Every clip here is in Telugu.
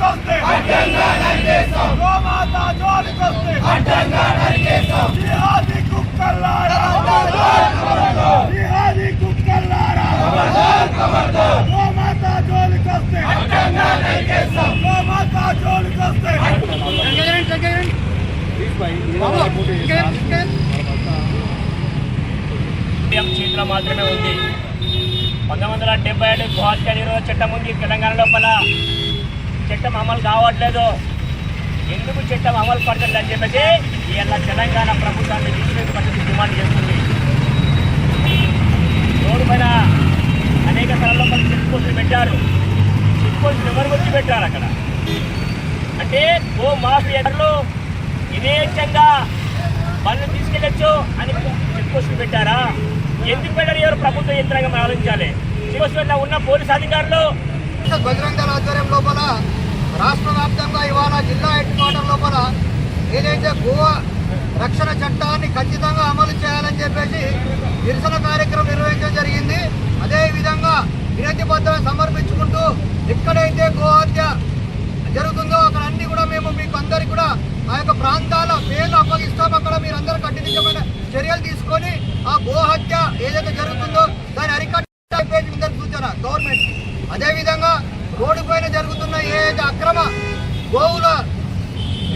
జోలికొస్తే మాత్రమే ఉంది. పంతొమ్మిది వందల డెబ్బై ఏడు గుహాత్య నిరోధ చట్టం ఉంది. తెలంగాణలో లోపల చట్టం అమలు కావట్లేదు. ఎందుకు చట్టం అమలు పడుతుంది అని చెప్పేసి ఇలా తెలంగాణ ప్రభుత్వాన్ని తీసుకునే పరిస్థితి డిమాండ్ చేస్తుంది. రోడ్డు పైన అనేక స్థలాల్లో మనకి చెక్ పోస్టులు పెట్టారు. చెక్ పోస్టులు ఎవరు వచ్చి పెట్టారు అక్కడ? అంటే ఓ మాఫియాలు యథేచ్ఛంగా బండ్లు తీసుకెళ్ళచ్చు అని చెక్ పోస్టులు పెట్టారా? ఎందుకు పెట్టారు? ఎవరు ప్రభుత్వ యంత్రాంగం ఆలోచించాలి? చెక్ పోస్టులో ఉన్న పోలీస్ అధికారులు బజరంగ ఆధ్వర్యం లోపల రాష్ట్ర వ్యాప్తంగా ఇవాళ జిల్లా హెడ్ క్వార్టర్ లోపల ఏదైతే గోవా రక్షణ చట్టాన్ని ఖచ్చితంగా అమలు చేయాలని చెప్పేసి నిరసన కార్యక్రమం నిర్వహించడం జరిగింది. అదే విధంగా వినతి పత్రం సమర్పించుకుంటూ ఎక్కడైతే గోహత్య జరుగుతుందో అక్కడ అన్ని కూడా మేము మీకు అందరికి కూడా ఆ యొక్క ప్రాంతాల పేర్లు అప్పగిస్తాం. అక్కడ మీరు అందరూ కఠినమైన చర్యలు తీసుకొని ఆ గోహత్య ఏదైతే జరుగుతుందో దాన్ని అరికట్టే సూచన గవర్నమెంట్ అదేవిధంగా రోడ్డు పైన జరుగుతున్న ఏదైతే అక్రమ గోవుల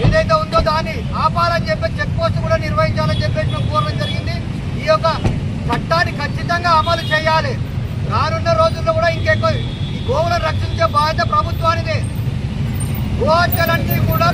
ఏదైతే ఉందో దాన్ని ఆపాలని చెప్పి చెక్ పోస్ట్ కూడా నిర్వహించాలని చెప్పేసి మేము కోరడం జరిగింది. ఈ యొక్క చట్టాన్ని ఖచ్చితంగా అమలు చేయాలి. రానున్న రోజుల్లో కూడా ఇంకెక్కువ ఈ గోవులను రక్షించే బాధ్యత ప్రభుత్వానిదే. గోహత్యలన్నీ కూడా